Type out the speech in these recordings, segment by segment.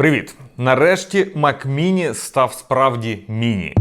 Привіт! Нарешті Mac Mini став справді міні.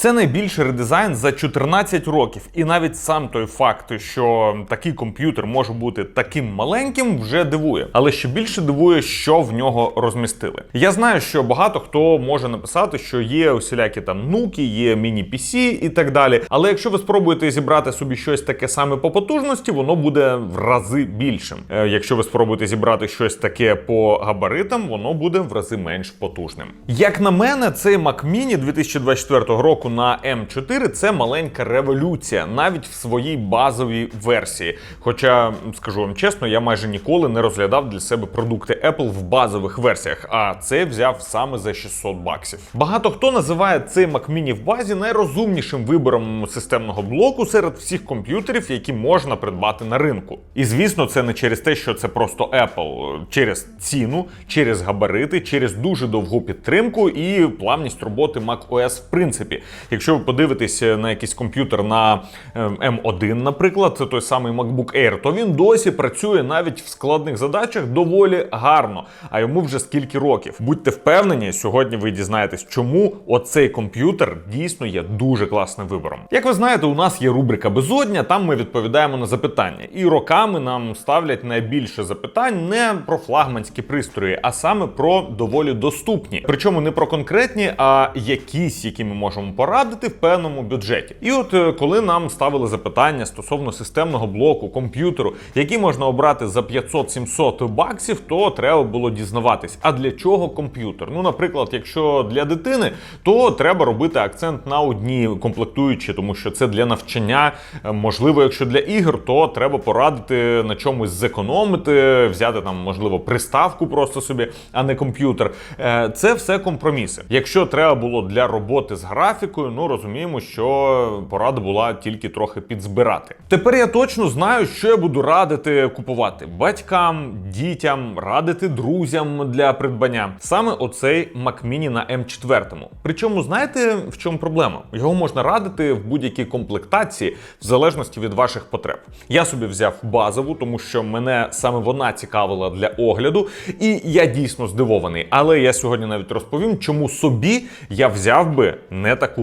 Це найбільший редизайн за 14 років, і навіть сам той факт, що такий комп'ютер може бути таким маленьким, вже дивує. Але ще більше дивує, що в нього розмістили. Я знаю, що багато хто може написати, що є усілякі там нуки, є міні-PC і так далі. Але якщо ви спробуєте зібрати собі щось таке саме по потужності, воно буде в рази більшим. Е, Якщо ви спробуєте зібрати щось таке по габаритам, воно буде в рази менш потужним. Як на мене, цей Mac Mini 2024 року на M4 це маленька революція, навіть в своїй базовій версії. Хоча, скажу вам чесно, я майже ніколи не розглядав для себе продукти Apple в базових версіях, а це взяв саме за 600 баксів. Багато хто називає цей Mac Mini в базі найрозумнішим вибором системного блоку серед всіх комп'ютерів, які можна придбати на ринку. І звісно, це не через те, що це просто Apple, через ціну, через габарити, через дуже довгу підтримку і плавність роботи macOS в принципі. Якщо ви подивитесь на якийсь комп'ютер на е, M1, наприклад, це той самий MacBook Air, то він досі працює навіть в складних задачах доволі гарно. А йому вже скільки років. Будьте впевнені, сьогодні ви дізнаєтесь, чому оцей комп'ютер дійсно є дуже класним вибором. Як ви знаєте, у нас є рубрика Безодня, там ми відповідаємо на запитання. І роками нам ставлять найбільше запитань не про флагманські пристрої, а саме про доволі доступні. Причому не про конкретні, а якісь, які ми можемо порадити в певному бюджеті. І от е, коли нам ставили запитання стосовно системного блоку, комп'ютеру, який можна обрати за 500-700 баксів, то треба було дізнаватись, а для чого комп'ютер? Ну, наприклад, якщо для дитини, то треба робити акцент на одні комплектуючі, тому що це для навчання. Е, Можливо, якщо для ігор, то треба порадити на чомусь зекономити, взяти там, можливо, приставку просто собі, а не комп'ютер. Е, Це все компроміси. Якщо треба було для роботи з графікою, ну розуміємо, що порада була тільки трохи підзбирати. Тепер я точно знаю, що я буду радити купувати батькам, дітям, радити друзям для придбання. Саме оцей Mini на M4. Причому знаєте в чому проблема? Його можна радити в будь-якій комплектації в залежності від ваших потреб. Я собі взяв базову, тому що мене саме вона цікавила для огляду, і я дійсно здивований. Але я сьогодні навіть розповім, чому собі я взяв би не таку.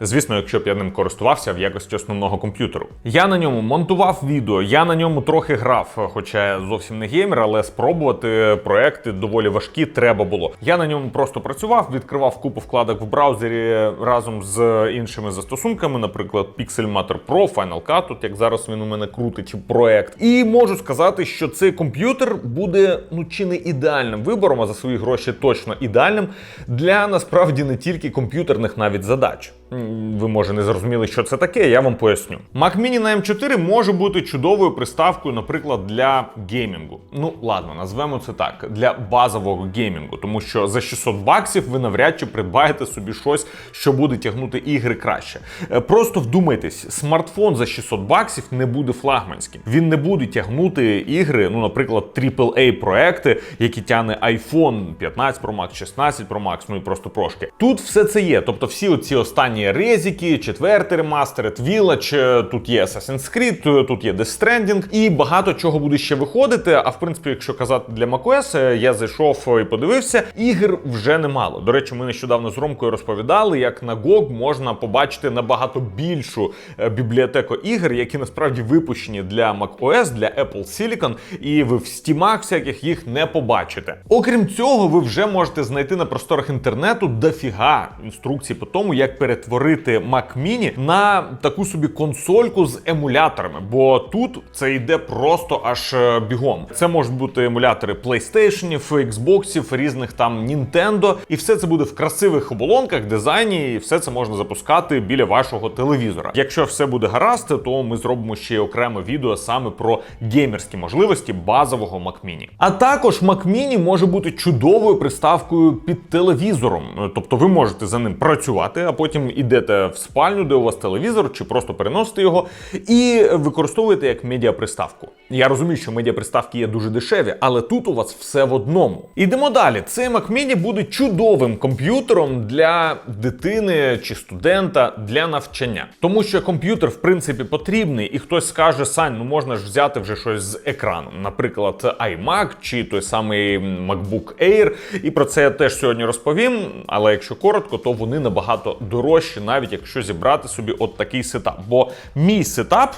Звісно, якщо б я ним користувався в якості основного комп'ютеру. Я на ньому монтував відео, я на ньому трохи грав, хоча зовсім не геймер, але спробувати проекти доволі важкі треба було. Я на ньому просто працював, відкривав купу вкладок в браузері разом з іншими застосунками, наприклад, Pixelmator Pro, Final Cut, тут як зараз він у мене крутить проект. І можу сказати, що цей комп'ютер буде ну чи не ідеальним вибором, а за свої гроші точно ідеальним для насправді не тільки комп'ютерних навіть задач. estádio Ви може не зрозуміли, що це таке, я вам поясню. Mac Mini на M4 може бути чудовою приставкою, наприклад, для геймінгу. Ну ладно, назвемо це так, для базового геймінгу, тому що за 600 баксів ви навряд чи придбаєте собі щось, що буде тягнути ігри краще. Е, Просто вдумайтесь, смартфон за 600 баксів не буде флагманським. Він не буде тягнути ігри, ну, наприклад, AAA проекти, які тягне iPhone 15 Pro Max, 16 Pro Max, ну і просто прошки. Тут все це є. Тобто всі оці останні резики, четвертий ремастер, Village, е, тут є Assassin's Creed, е, тут є Death Stranding, і багато чого буде ще виходити. А в принципі, якщо казати для macOS, е, я зайшов і подивився, ігр вже немало. До речі, ми нещодавно з Ромкою розповідали, як на GOG можна побачити набагато більшу бібліотеку ігр, які насправді випущені для macOS, для Apple Silicon, і ви в стімах всяких їх не побачите. Окрім цього, ви вже можете знайти на просторах інтернету дофіга інструкцій по тому, як перетворити Mac Mini на таку собі консольку з емуляторами. Бо тут це йде просто аж е, бігом. Це можуть бути емулятори PlayStation, Xbox, різних там Nintendo, і все це буде в красивих оболонках, дизайні, і все це можна запускати біля вашого телевізора. Якщо все буде гаразд, то ми зробимо ще окреме відео саме про геймерські можливості базового Mac Mini. А також Mac Mini може бути чудовою приставкою під телевізором, тобто ви можете за ним працювати, а потім йдете в спальню, де у вас телевізор, чи просто переносите його, і використовуєте як медіаприставку. Я розумію, що медіаприставки є дуже дешеві, але тут у вас все в одному. Ідемо далі. Цей Mac Mini буде чудовим комп'ютером для дитини чи студента для навчання, тому що комп'ютер в принципі потрібний, і хтось скаже: Сань, ну можна ж взяти вже щось з екраном, наприклад, iMac чи той самий MacBook Air. І про це я теж сьогодні розповім. Але якщо коротко, то вони набагато дорожчі, навіть якщо зібрати собі от такий сетап. Бо мій сетап.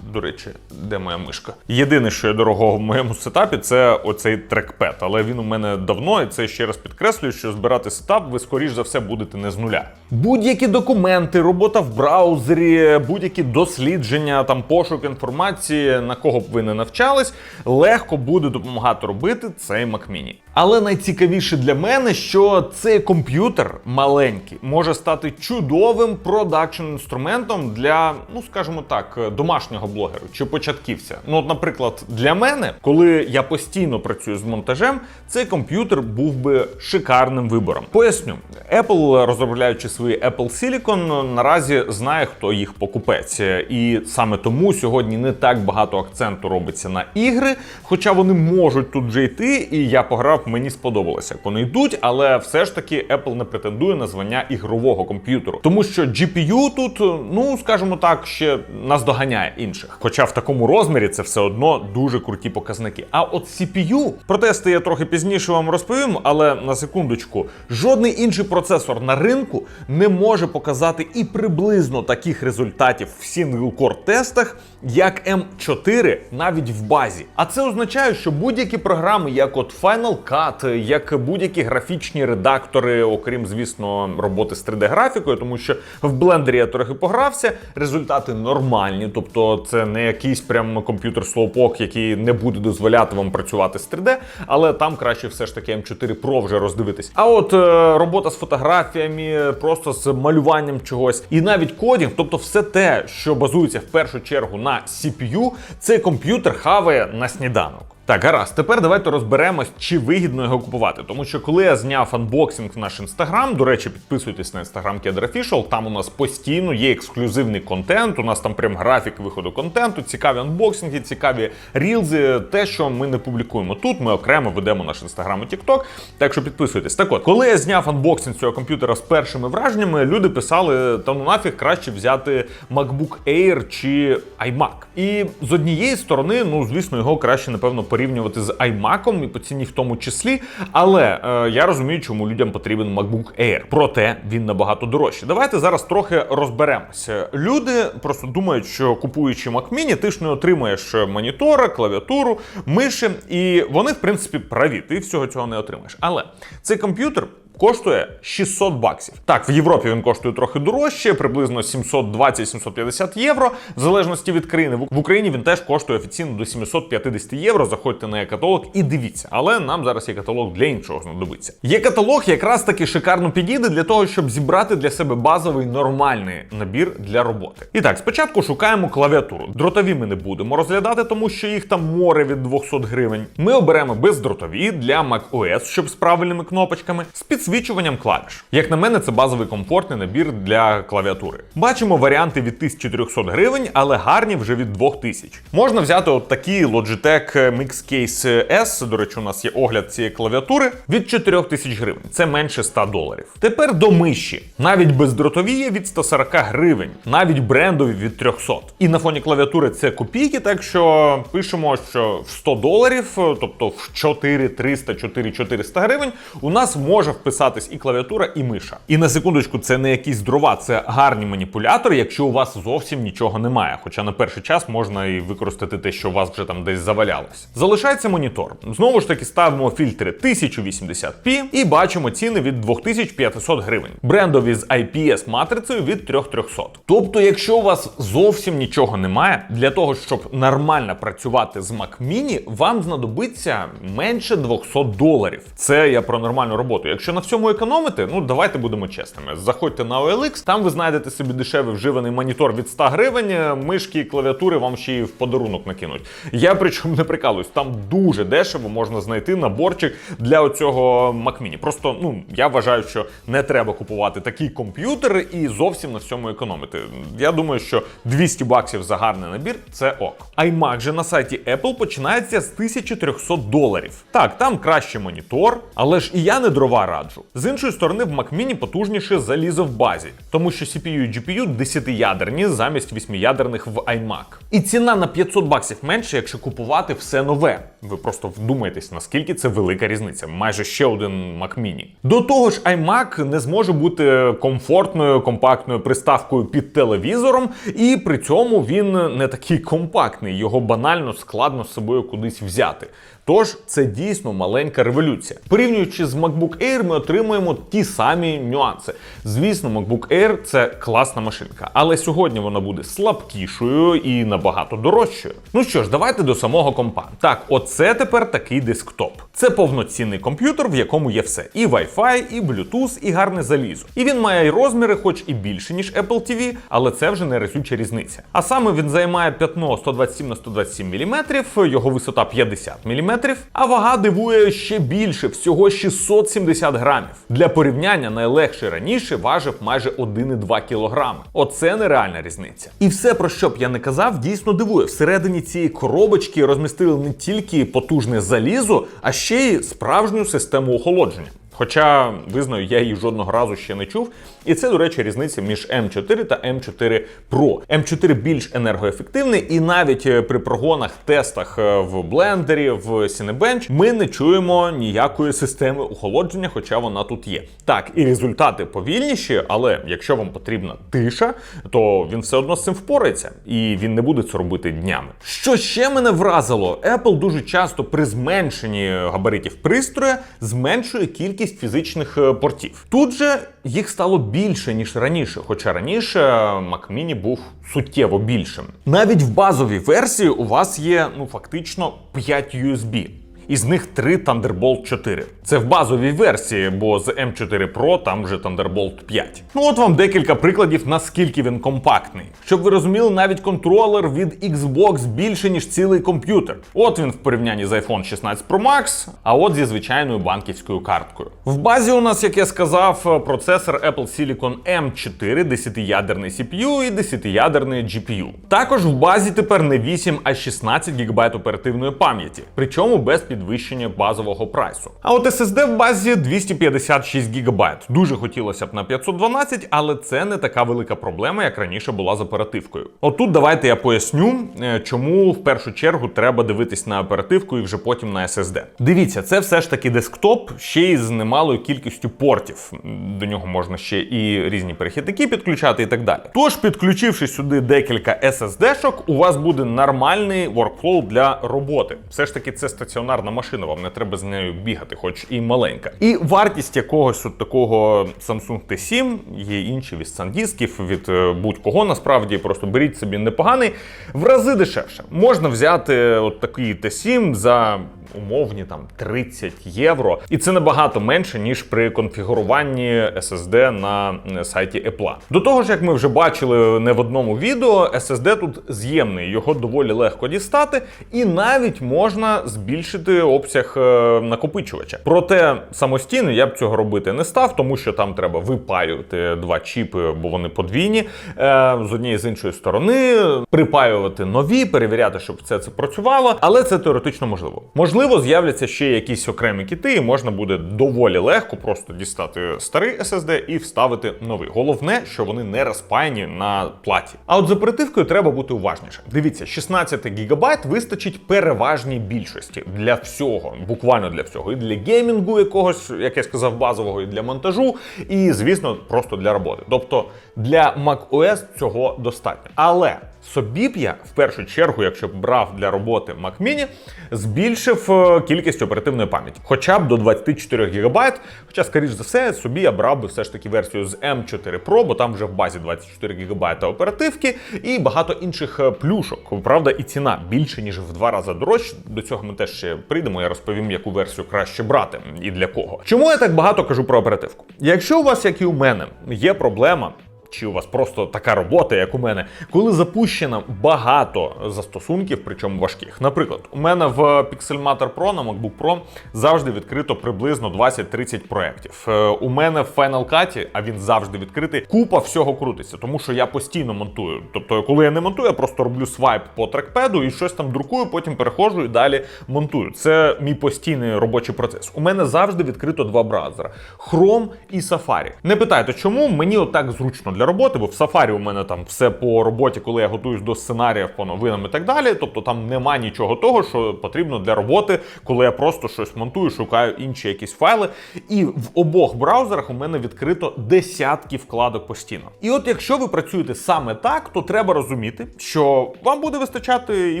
До речі, де моя мишка? Єдине, що є дорогого в моєму сетапі, це оцей трекпед. Але він у мене давно, і це ще раз підкреслюю, що збирати сетап ви скоріш за все будете не з нуля. Будь-які документи, робота в браузері, будь-які дослідження, там пошук інформації, на кого б ви не навчались, легко буде допомагати робити цей Mac Mini. Але найцікавіше для мене, що цей комп'ютер маленький може стати чудовим продакшн інструментом для, ну скажімо так, домашнього блогера чи початківця. Ну, от, наприклад, для мене, коли я постійно працюю з монтажем, цей комп'ютер був би шикарним вибором. Поясню, Apple, розробляючи свої Apple Silicon, наразі знає, хто їх покупець, і саме тому сьогодні не так багато акценту робиться на ігри, хоча вони можуть тут вже йти, і я пограв, мені сподобалося, як вони йдуть, але все ж таки Apple не претендує на звання ігрового комп'ютеру, тому що GPU тут, ну скажімо так, ще наздоганяє інших. Хоча в такому розмірі це все одно дуже круті показники. А от CPU, про тести я трохи пізніше вам розповім, але на секундочку, жодний інший процесор на ринку не може показати і приблизно таких результатів в сінгл-кор тестах, як M4 навіть в базі. А це означає, що будь-які програми, як от Final Cut, як будь-які графічні редактори, окрім, звісно, роботи з 3D-графікою, тому що в блендері я трохи погрався, результати нормальні, тобто це не якийсь прям комп'ютер слоупок, який не буде дозволяти вам працювати з 3D, але там краще все ж таки M4 Pro вже роздивитись. А от е, робота з фотографіями, просто з малюванням чогось, і навіть кодінг, тобто все те, що базується в першу чергу на CPU, цей комп'ютер хаває на сніданок. Так, гаразд, тепер давайте розберемось, чи вигідно його купувати. Тому що коли я зняв анбоксинг в наш інстаграм, до речі, підписуйтесь на інстаграм Official, там у нас постійно є ексклюзивний контент. У нас там прям графік виходу контенту, цікаві анбоксинги, цікаві рілзи. Те, що ми не публікуємо тут, ми окремо ведемо наш інстаграм і TikTok, Так що підписуйтесь. Так от, коли я зняв анбоксинг цього комп'ютера з першими враженнями, люди писали: та ну нафіг краще взяти MacBook Air чи iMac. І з однієї сторони, ну звісно, його краще, напевно, порівнювати з iMac і по ціні в тому числі. Але е, я розумію, чому людям потрібен MacBook Air. Проте він набагато дорожчий. Давайте зараз трохи розберемося. Люди просто думають, що купуючи Mac Mini, ти ж не отримаєш монітора, клавіатуру, миші, і вони, в принципі, праві. Ти всього цього не отримаєш. Але цей комп'ютер. Коштує 600 баксів. Так, в Європі він коштує трохи дорожче, приблизно 720-750 євро, в залежності від країни. В Україні він теж коштує офіційно до 750 євро. Заходьте на каталог і дивіться. Але нам зараз є каталог для іншого знадобиться. Є каталог, якраз таки шикарно підійде для того, щоб зібрати для себе базовий нормальний набір для роботи. І так, спочатку шукаємо клавіатуру. Дротові ми не будемо розглядати, тому що їх там море від 200 гривень. Ми оберемо бездротові для macOS, щоб з правильними кнопочками. Підсвічуванням клавіш. Як на мене, це базовий комфортний набір для клавіатури. Бачимо варіанти від 1400 гривень, але гарні вже від 2000. Можна взяти от такі Logitech Mix Case S, до речі, у нас є огляд цієї клавіатури, від 4000 гривень. Це менше 100 доларів. Тепер до миші. Навіть бездротові є від 140 гривень, навіть брендові від 300. І на фоні клавіатури це копійки, так що пишемо, що в 100 доларів, тобто в 4300, 4400 гривень, у нас може вписатись і клавіатура, і миша. І на секундочку, це не якісь дрова, це гарні маніпулятори, якщо у вас зовсім нічого немає. Хоча на перший час можна і використати те, що у вас вже там десь завалялось. Залишається монітор. Знову ж таки, ставимо фільтри 1080p і бачимо ціни від 2500 гривень. Брендові з IPS матрицею від 3300. Тобто, якщо у вас зовсім нічого немає, для того, щоб нормально працювати з Mac Mini, вам знадобиться менше 200 доларів. Це я про нормальну роботу. Якщо на всьому економити? Ну давайте будемо чесними. Заходьте на OLX, там ви знайдете собі дешевий вживаний монітор від 100 гривень, мишки і клавіатури вам ще й в подарунок накинуть. Я причому не прикалуюсь, там дуже дешево можна знайти наборчик для оцього Mac Mini. Просто ну я вважаю, що не треба купувати такий комп'ютер і зовсім на всьому економити. Я думаю, що 200 баксів за гарний набір це ок. iMac же на сайті Apple починається з 1300 доларів. Так, там краще монітор, але ж і я не дрова раджу. З іншої сторони, в Mac Mini потужніше залізо в базі, тому що CPU і GPU 10-ядерні замість 8-ядерних в iMac. І ціна на 500 баксів менше, якщо купувати все нове. Ви просто вдумайтесь, наскільки це велика різниця. Майже ще один Mac Mini. До того ж, iMac не зможе бути комфортною, компактною приставкою під телевізором, і при цьому він не такий компактний, його банально складно з собою кудись взяти. Тож це дійсно маленька революція. Порівнюючи з MacBook Air, ми отримуємо ті самі нюанси. Звісно, MacBook Air це класна машинка, але сьогодні вона буде слабкішою і набагато дорожчою. Ну що ж, давайте до самого компа. Так, оце тепер такий десктоп. Це повноцінний комп'ютер, в якому є все: і Wi-Fi, і Bluetooth, і гарне залізо. І він має й розміри, хоч і більше, ніж Apple TV, але це вже не разюча різниця. А саме він займає п'ятно 127 на 127 мм, його висота 50 мм, а вага дивує ще більше, всього 670 грамів. Для порівняння найлегший раніше важив майже 1,2 кг. Оце нереальна різниця. І все, про що б я не казав, дійсно дивує. Всередині цієї коробочки розмістили не тільки потужне залізо, а ще й справжню систему охолодження. Хоча, визнаю, я її жодного разу ще не чув. І це, до речі, різниця між М4 та М4 Pro. М4 більш енергоефективний, і навіть е, при прогонах, тестах е, в блендері, в Cinebench ми не чуємо ніякої системи охолодження, хоча вона тут є. Так, і результати повільніші, але якщо вам потрібна тиша, то він все одно з цим впорається, і він не буде це робити днями. Що ще мене вразило? Apple дуже часто при зменшенні габаритів пристрою зменшує кількість фізичних е, портів. Тут же їх стало більше ніж раніше, хоча раніше Mac Mini був суттєво більшим. Навіть в базовій версії у вас є ну фактично 5 USB. Із них три Thunderbolt 4. Це в базовій версії, бо з M4 Pro там вже Thunderbolt 5. Ну от вам декілька прикладів, наскільки він компактний. Щоб ви розуміли, навіть контролер від Xbox більше, ніж цілий комп'ютер. От він в порівнянні з iPhone 16 Pro Max, а от зі звичайною банківською карткою. В базі у нас, як я сказав, процесор Apple Silicon M4, 10-ядерний CPU і 10-ядерний GPU. Також в базі тепер не 8, а 16 ГБ оперативної пам'яті, причому без підвищення базового прайсу. А от SSD в базі 256 ГБ. Дуже хотілося б на 512, але це не така велика проблема, як раніше була з оперативкою. Отут давайте я поясню, е, чому в першу чергу треба дивитись на оперативку і вже потім на SSD. Дивіться, це все ж таки десктоп ще й з немалою кількістю портів. До нього можна ще і різні перехідники підключати і так далі. Тож, підключивши сюди декілька SSD-шок, у вас буде нормальний workflow для роботи. Все ж таки, це стаціонарна машина, вам не треба з нею бігати, хоч і маленька. І вартість якогось от такого Samsung T7, є інші від сандісків, від е, будь-кого насправді, просто беріть собі непоганий, в рази дешевше. Можна взяти от такий T7 за умовні там 30 євро, і це набагато менше ніж при конфігуруванні SSD на е, сайті Apple. До того ж, як ми вже бачили не в одному відео, SSD тут з'ємний, його доволі легко дістати, і навіть можна збільшити обсяг е, накопичувача. Проте самостійно я б цього робити не став, тому що там треба випаювати два чіпи, бо вони подвійні. е, З однієї з іншої сторони, припаювати нові, перевіряти, щоб все це працювало, але це теоретично можливо. Можливо, з'являться ще якісь окремі кіти, і можна буде доволі легко просто дістати старий SSD і вставити новий. Головне, що вони не розпаяні на платі. А от з оперативкою треба бути уважніше. Дивіться, 16 ГБ вистачить переважній більшості для всього, буквально для всього, і для геймінгу якогось, як я сказав, базового, і для монтажу, і звісно, просто для роботи. Тобто для macOS цього достатньо. Але Собі б я в першу чергу, якщо б брав для роботи Mac Mini, збільшив е, кількість оперативної пам'яті, хоча б до 24 ГБ. Хоча, скоріш за все, собі я брав би все ж таки версію з M4 Pro, бо там вже в базі 24 ГБ оперативки і багато інших е, плюшок. Правда, і ціна більше ніж в два рази дорожче. До цього ми теж ще прийдемо. Я розповім, яку версію краще брати і для кого. Чому я так багато кажу про оперативку? Якщо у вас, як і у мене, є проблема. Чи у вас просто така робота, як у мене, коли запущено багато застосунків, причому важких. Наприклад, у мене в Pixelmator Pro на MacBook Pro завжди відкрито приблизно 20-30 проєктів. Е, У мене в Final Cut, а він завжди відкритий, купа всього крутиться, тому що я постійно монтую. Тобто, коли я не монтую, я просто роблю свайп по трекпеду і щось там друкую, потім переходжу і далі монтую. Це мій постійний робочий процес. У мене завжди відкрито два браузера: Chrome і Safari. Не питайте, чому мені отак зручно для роботи, бо в Safari у мене там все по роботі, коли я готуюсь до сценаріїв по новинам і так далі. Тобто там нема нічого того, що потрібно для роботи, коли я просто щось монтую, шукаю інші якісь файли. І в обох браузерах у мене відкрито десятки вкладок постійно. І от якщо ви працюєте саме так, то треба розуміти, що вам буде вистачати і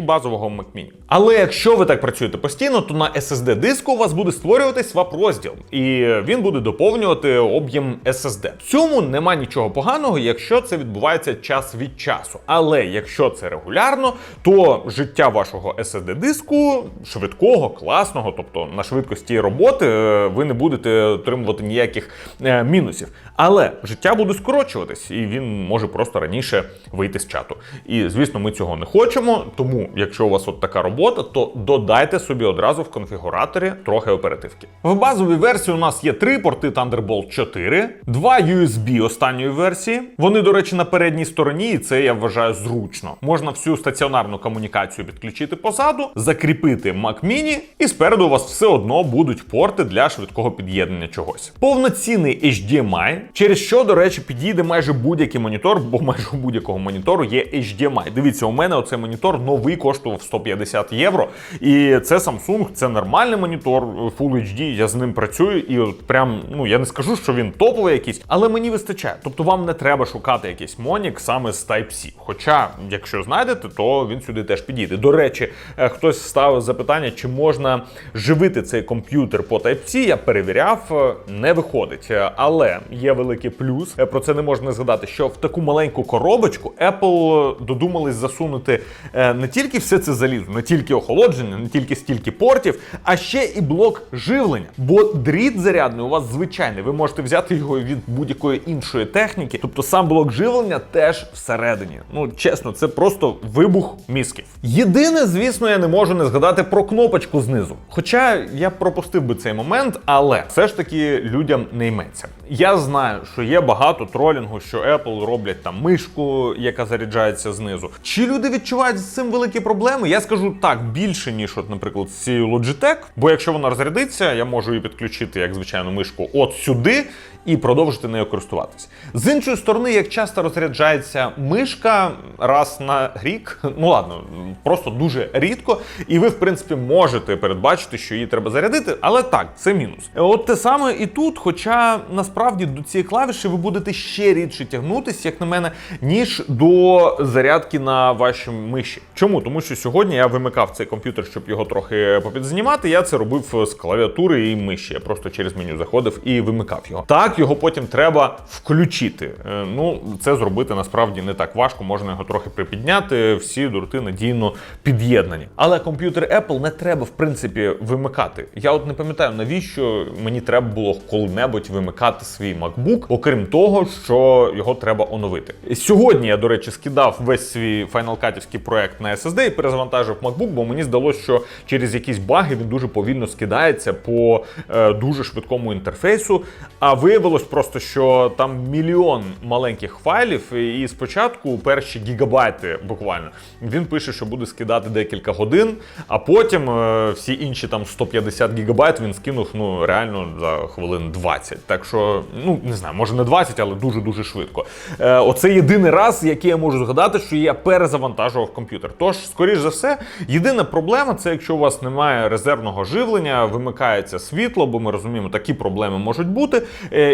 базового Mac. Але якщо ви так працюєте постійно, то на SSD диску у вас буде створюватись свап розділ, і він буде доповнювати об'єм SSD. В цьому нема нічого поганого, якщо це відбувається час від часу. Але якщо це регулярно, то життя вашого SSD диску швидкого, класного, тобто на швидкості роботи, е, ви не будете отримувати ніяких е, мінусів. Але життя буде скорочуватись, і він може просто раніше вийти з чату. І звісно, ми цього не хочемо. Тому, якщо у вас от така робота, то додайте собі одразу в конфігураторі трохи оперативки. В базовій версії у нас є три порти Thunderbolt 4, два USB останньої версії. Вони, до речі, на передній стороні, і це я вважаю зручно. Можна всю стаціонарну комунікацію підключити позаду, закріпити Mac Mini, і спереду у вас все одно будуть порти для швидкого під'єднання чогось. Повноцінний HDMI, через що, до речі, підійде майже будь-який монітор, бо майже у будь-якого монітору є HDMI. Дивіться, у мене оцей монітор новий коштував 150 євро. І це Samsung, це нормальний монітор Full HD. Я з ним працюю, і от прям ну я не скажу, що він топовий якийсь, але мені вистачає. Тобто вам не треба шукати якийсь монік саме з Type-C. Хоча, якщо знайдете, то він сюди теж підійде. До речі, е, хтось ставив запитання, чи можна живити цей комп'ютер по Type-C. Я перевіряв, е, не виходить. Е, Але є великий плюс. Про це не можна згадати, що в таку маленьку коробочку Apple додумались засунути не тільки все це залізо, не тільки охолодження, не тільки стільки портів, а ще і блок живлення. Бо дріт зарядний у вас звичайний. Ви можете взяти його від будь-якої іншої техніки. Сам блок живлення теж всередині. Ну чесно, це просто вибух мізків. Єдине, звісно, я не можу не згадати про кнопочку знизу. Хоча я пропустив би цей момент, але все ж таки людям не йметься. Я знаю, що є багато тролінгу, що Apple роблять там мишку, яка заряджається знизу. Чи люди відчувають з цим великі проблеми? Я скажу так більше, ніж, от, наприклад, з цією Logitech, бо якщо вона розрядиться, я можу її підключити як звичайну мишку от сюди і продовжити нею користуватись. З іншої сторони, як часто розряджається мишка раз на рік, ну ладно, просто дуже рідко, і ви, в принципі, можете передбачити, що її треба зарядити, але так, це мінус. От те саме і тут, хоча насправді до цієї клавіші ви будете ще рідше тягнутися, як на мене, ніж до зарядки на вашій миші. Чому? Тому що сьогодні я вимикав цей комп'ютер, щоб його трохи попідзнімати. Я це робив з клавіатури і миші. Я просто через меню заходив і вимикав його. Так, його потім треба включити. Е, Ну, це зробити насправді не так важко, можна його трохи припідняти. Всі дурти надійно під'єднані. Але комп'ютер Apple не треба в принципі вимикати. Я от не пам'ятаю, навіщо мені треба було коли-небудь вимикати свій MacBook, окрім того, що його треба оновити. Сьогодні я, до речі, скидав весь свій Final Cut проект на SSD і перезавантажив MacBook, бо мені здалося, що через якісь баги він дуже повільно скидається по е, дуже швидкому інтерфейсу. А виявилось просто, що там мільйон маленьких файлів, і спочатку перші гігабайти буквально він пише, що буде скидати декілька годин, а потім е, всі інші там 150 гігабайт він скинув ну реально за хвилин 20. Так що, ну не знаю, може не 20, але дуже дуже швидко. Е, оце єдиний раз, який я можу згадати, що я перезавантажував комп'ютер. Тож, скоріш за все, єдина проблема це якщо у вас немає резервного живлення, вимикається світло, бо ми розуміємо, такі проблеми можуть бути.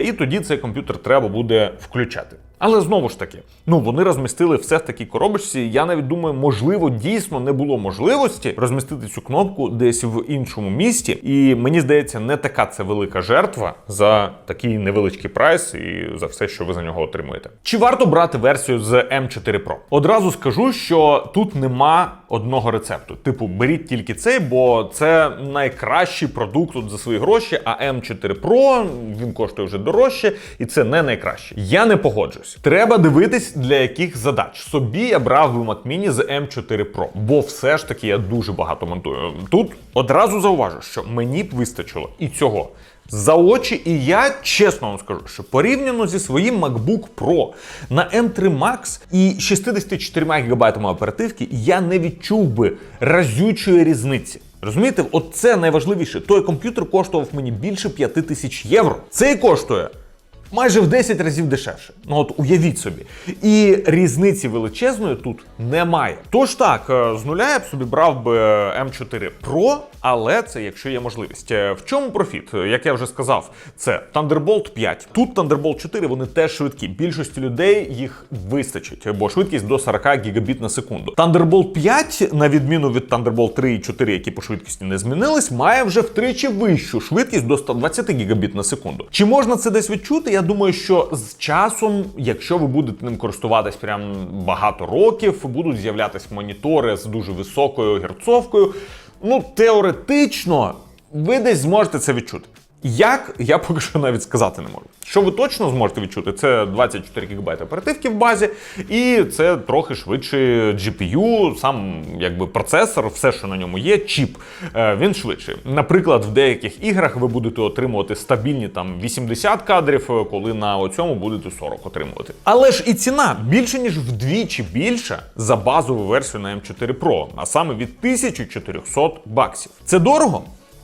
І тоді цей комп'ютер треба буде включати. Але знову ж таки, ну вони розмістили все в такій коробочці. Я навіть думаю, можливо, дійсно не було можливості розмістити цю кнопку десь в іншому місті. І мені здається, не така це велика жертва за такий невеличкий прайс і за все, що ви за нього отримуєте. Чи варто брати версію з M4 Pro? Одразу скажу, що тут нема одного рецепту. Типу, беріть тільки цей, бо це найкращий продукт за свої гроші. А M4 Pro він коштує вже дорожче, і це не найкраще. Я не погоджуюсь. Треба дивитись, для яких задач. Собі я брав Mac Mini з M4 Pro, бо все ж таки я дуже багато монтую. Тут одразу зауважу, що мені б вистачило і цього. За очі, і я чесно вам скажу, що порівняно зі своїм MacBook Pro на M3 Max і 64 ГБ оперативки, я не відчув би разючої різниці. Розумієте, от це найважливіше. Той комп'ютер коштував мені більше 5 тисяч євро. Цей коштує майже в 10 разів дешевше. Ну от уявіть собі. І різниці величезної тут немає. Тож так, е, з нуля я б собі брав би М4 Pro, але це якщо є можливість. Е, В чому профіт? Е, Як я вже сказав, це Thunderbolt 5. Тут Thunderbolt 4, вони теж швидкі. Більшості людей їх вистачить, бо швидкість до 40 гігабіт на секунду. Thunderbolt 5, на відміну від Thunderbolt 3 і 4, які по швидкості не змінились, має вже втричі вищу швидкість до 120 гігабіт на секунду. Чи можна це десь відчути? Я думаю, що з часом, якщо ви будете ним користуватись прям багато років, будуть з'являтися монітори з дуже високою герцовкою. Ну, теоретично, ви десь зможете це відчути. Як я поки що навіть сказати не можу. Що ви точно зможете відчути, це 24 ГБ оперативки в базі, і це трохи швидший GPU, сам якби процесор, все, що на ньому є, чіп. е, Він швидший. Наприклад, в деяких іграх ви будете отримувати стабільні там 80 кадрів, е, коли на цьому будете 40 отримувати. Але ж і ціна більше ніж вдвічі більша за базову версію на M4 Pro, а саме від 1400 баксів. Це дорого.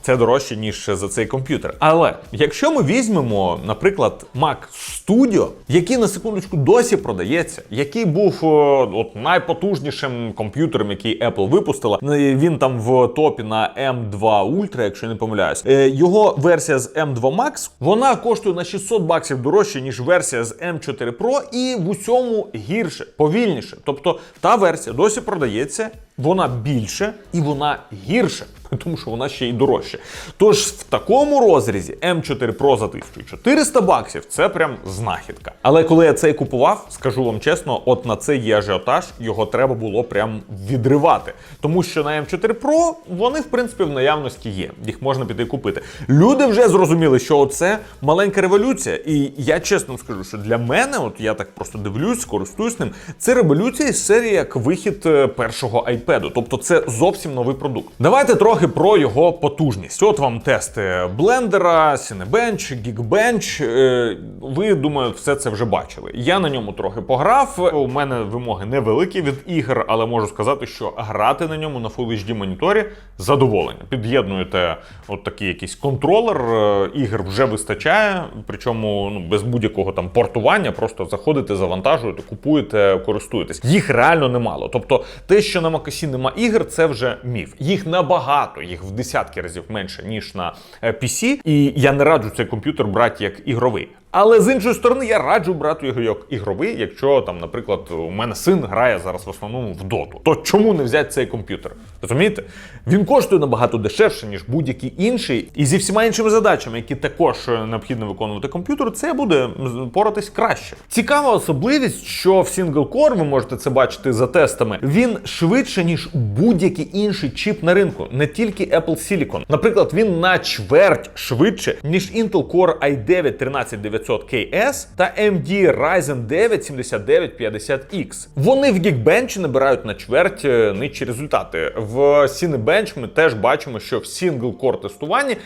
Це дорожче, ніж за цей комп'ютер. Але якщо ми візьмемо, наприклад, Mac Studio, який на секундочку досі продається, який був е, от найпотужнішим комп'ютером, який Apple випустила, ну, він там в топі на M2 Ultra, якщо я не помиляюсь, е, його версія з M2 Max, вона коштує на 600 баксів дорожче, ніж версія з M4 Pro, і в усьому гірше, повільніше. Тобто та версія досі продається, вона більше і вона гірше. Тому що вона ще й дорожча. Тож в такому розрізі M4 Pro за 1400 баксів це прям знахідка. Але коли я цей купував, скажу вам чесно, от на цей є ажіотаж, його треба було прям відривати. Тому що на M4 Pro вони, в принципі, в наявності є. Їх можна піти купити. Люди вже зрозуміли, що це маленька революція. І я чесно скажу, що для мене, от я так просто дивлюсь, користуюсь ним. Це революція із серії як вихід е, першого iPad. Тобто це зовсім новий продукт. Давайте трохи про його потужність. От вам тести блендера, Cinebench, Geekbench. Е, Ви думаю, все це вже бачили. Я на ньому трохи пограв. У мене вимоги невеликі від ігор, але можу сказати, що грати на ньому на Full HD моніторі задоволення. Під'єднуєте от такий якийсь контролер, е, ігор вже вистачає, причому ну, без будь-якого там портування, просто заходите, завантажуєте, купуєте, користуєтесь. Їх реально немало. Тобто, те, що на MacOS нема ігор, це вже міф. Їх набагато, їх в десятки разів менше, ніж на е, PC. І я не раджу цей комп'ютер брати як ігровий. Але з іншої сторони, я раджу брати його ігровий, якщо там, наприклад, у мене син грає зараз в основному в доту. То чому не взяти цей комп'ютер? Розумієте? Він коштує набагато дешевше, ніж будь-який інший. І зі всіма іншими задачами, які також необхідно виконувати комп'ютеру, це буде поратись краще. Цікава особливість, що в Single Core, ви можете це бачити за тестами, він швидше, ніж будь-який інший чіп на ринку, не тільки Apple Silicon. Наприклад, він на чверть швидше, ніж Intel Core i9 13900 KS та AMD Ryzen 9 7950X. Вони в Geekbench набирають на чверть е, нижчі результати. В Cinebench ми теж бачимо, що в Core тестуванні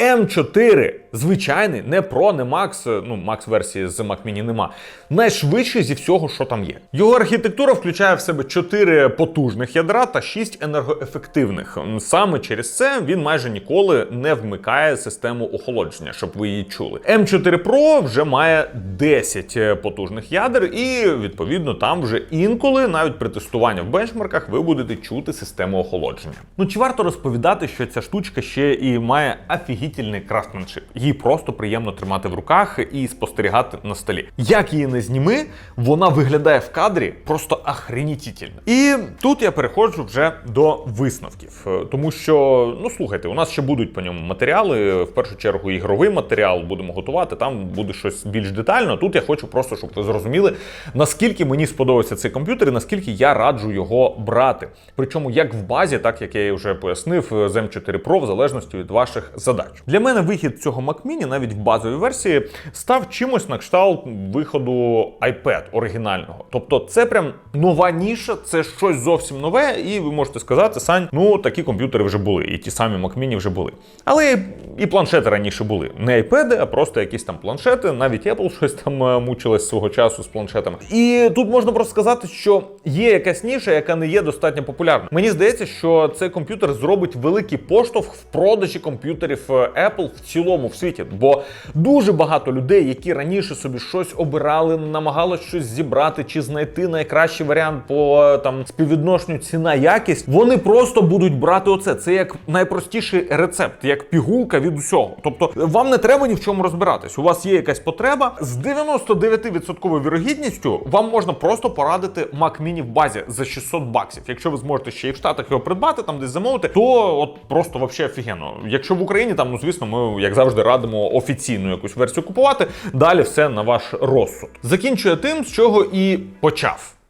M4 звичайний, не Pro, не Max, е, ну Max версії з Mac Mini нема. Найшвидший зі всього, що там є. Його архітектура включає в себе 4 потужних ядра та 6 енергоефективних. Саме через це він майже ніколи не вмикає систему охолодження, щоб ви її чули. M4 Pro вже має 10 потужних ядер, і відповідно там вже інколи, навіть при тестуванні в бенчмарках, ви будете чути систему охолодження. Ну чи варто розповідати, що ця штучка ще і має офігітельний крафтменшип? Її просто приємно тримати в руках і спостерігати на столі. Як її не зніми, вона виглядає в кадрі просто охренітельно. І тут я переходжу вже до висновків, Е, тому що ну слухайте, у нас ще будуть по ньому матеріали. В першу чергу ігровий матеріал будемо готувати. Там буде щось більш детально. Тут я хочу просто, щоб ви зрозуміли, наскільки мені сподобався цей комп'ютер, і наскільки я раджу його брати. Причому як в базі, так як я вже пояснив, з M4 Pro, в залежності від ваших задач. Для мене вихід цього Mac Mini навіть в базовій версії став чимось на кшталт виходу iPad оригінального. Тобто, це прям нова ніша, це щось зовсім нове, і ви можете сказати, Сань, ну такі комп'ютери вже були, і ті самі Mac Mini вже були. Але і планшети раніше були. Не iPad, а просто якісь там планшети. Навіть Apple щось там е, мучилась свого часу з планшетами. І тут можна просто сказати, що є якась ніша, яка не є достатньо популярною. Мені здається, що цей комп'ютер зробить великий поштовх в продажі комп'ютерів е, Apple в цілому в світі. Бо дуже багато людей, які раніше собі щось обирали, намагалися щось зібрати чи знайти найкращий варіант по е, там співвідношенню ціна якість, вони просто будуть брати оце. Це як найпростіший рецепт, як пігулка від усього. Тобто вам не треба ні в чому розбиратись. У вас є якась потреба з 99% вірогідністю. Вам можна просто порадити Mac Mini в базі за 600 баксів. Якщо ви зможете ще і в Штатах його придбати, там десь замовити, то от просто вообще офігенно. Якщо в Україні, там ну звісно, ми як завжди радимо офіційну якусь версію купувати. Далі все на ваш розсуд. Закінчує тим, з чого і почав.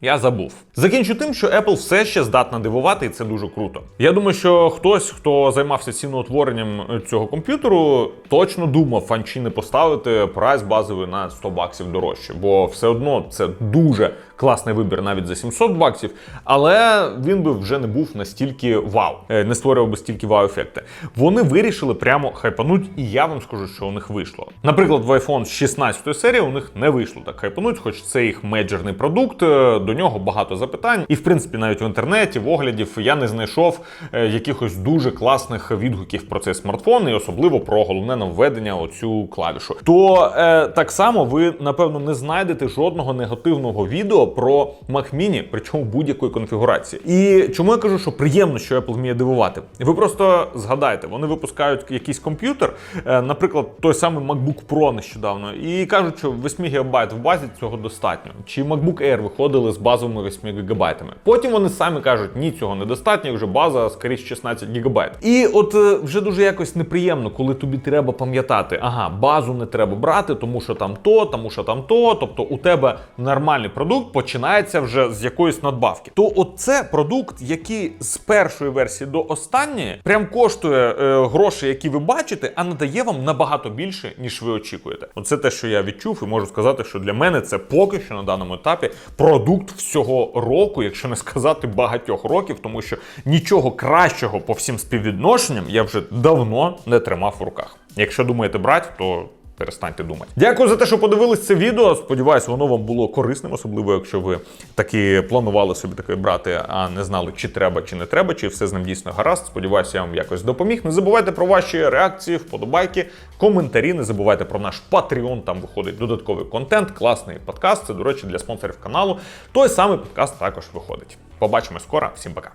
Я забув. Закінчу тим, що Apple все ще здатна дивувати, і це дуже круто. Я думаю, що хтось, хто займався ціноутворенням цього комп'ютеру, точно думав, фанчі не поставити прайс базовий на 100 баксів дорожче, бо все одно це дуже класний вибір навіть за 700 баксів, але він би вже не був настільки вау, е, не створював би стільки вау-ефекти. Вони вирішили прямо хайпануть, і я вам скажу, що у них вийшло. Наприклад, в iPhone з 16 серії у них не вийшло так хайпануть, хоч це їх мейджерний продукт. е, До нього багато запитань, і в принципі навіть в інтернеті, в оглядів я не знайшов е, якихось дуже класних відгуків про цей смартфон, і особливо про головне наведення оцю клавішу. То е, так само ви напевно не знайдете жодного негативного відео про Mac Mini, причому будь-якої конфігурації. І чому я кажу, що приємно, що Apple вміє дивувати? Ви просто згадайте, вони випускають якийсь комп'ютер, е, наприклад, той самий MacBook Pro нещодавно, і кажуть, що 8 ГБ в базі цього достатньо. Чи MacBook Air виходили з базовими 8 ГБ. Потім вони самі кажуть, ні, цього недостатньо, вже база скоріше 16 ГБ. І от е, вже дуже якось неприємно, коли тобі треба пам'ятати, ага, базу не треба брати, тому що там то, тому що там то. Тобто у тебе нормальний продукт починається вже з якоїсь надбавки. То от це продукт, який з першої версії до останньої прям коштує е, гроші, які ви бачите, а надає вам набагато більше, ніж ви очікуєте. Оце те, що я відчув, і можу сказати, що для мене це поки що на даному етапі продукт всього року, якщо не сказати багатьох років, тому що нічого кращого по всім співвідношенням я вже давно не тримав в руках. Якщо думаєте брати, то перестаньте думати. Дякую за те, що подивились це відео. Сподіваюсь, воно вам було корисним, особливо якщо ви таки планували собі таке брати, а не знали, чи треба, чи не треба, чи все з ним дійсно гаразд. Сподіваюся, я вам якось допоміг. Не забувайте про ваші реакції, вподобайки, коментарі. Не забувайте про наш Patreon, Там виходить додатковий контент, класний подкаст. Це, до речі, для спонсорів каналу. Той самий подкаст також виходить. Побачимо скоро. Всім пока.